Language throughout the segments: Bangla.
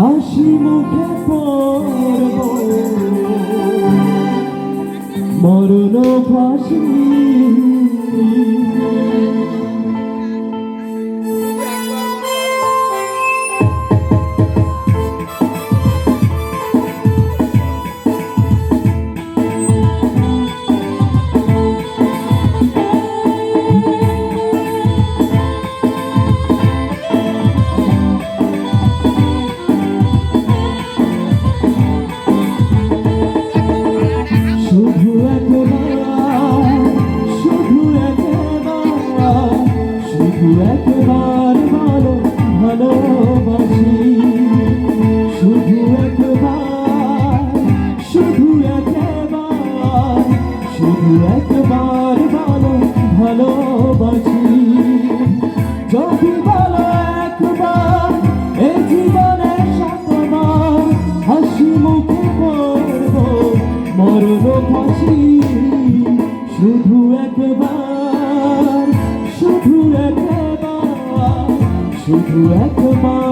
হাসি মুখে পড়ব। মরণ ফাঁসি একবার ভালো, ভালোবাসি। শুধু একবার শুধু একবার শুধু একবার ভালো, ভালোবাসি। যদি বলো একবার, এই জীবনে শতবার হাসি মুখে পড়ব, মরণ ফাঁসি। শুধু একবার। শুধু একবার ভালো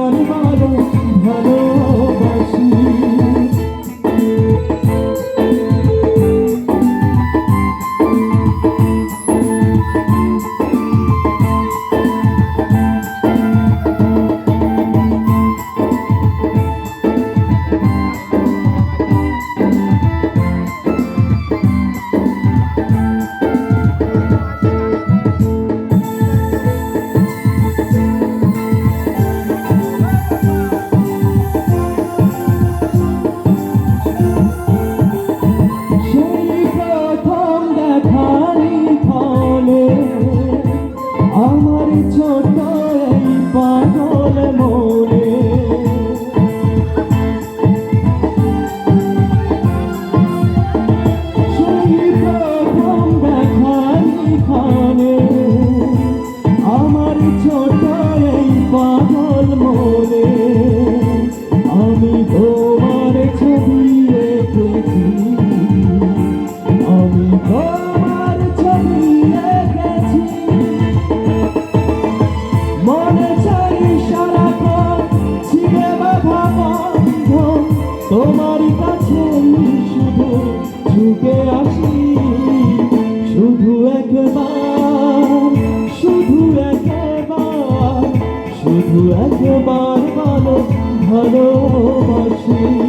তোমার কাছে শুধু ঝুঁকে আসি শুধু একবার শুধু একবার শুধু একবার ভালো ভালোবাসি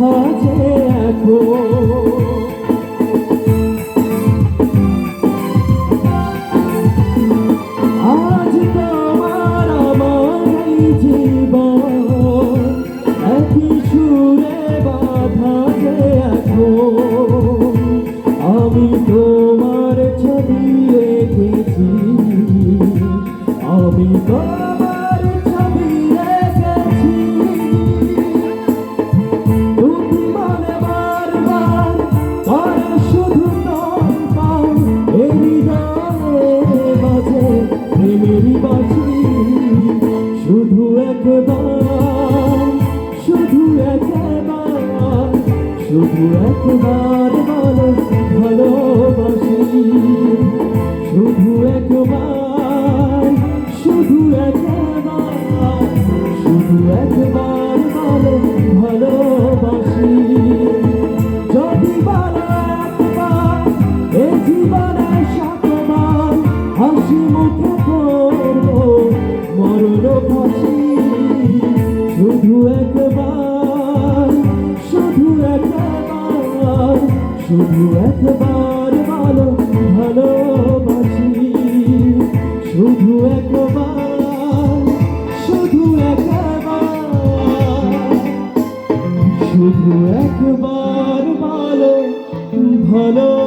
বাঁধাছে এখন। আমি তোমার ছবি বাঁশি শুধু একবার শুধু একবার শুধু একবার ভালো ভালোবাসি শুধু একবার শুধু একবার শুধু একবার ভালো ভালোবাসি যদি বলো একবার এ জীবনে শতবার হাসি মুখে মরণ ফাঁসি শুধু একবার শুধু একবার শুধু একবার ভালো, ভালোবাসি। শুধু একবার শুধু একবার শুধু একবার ভালো ভালো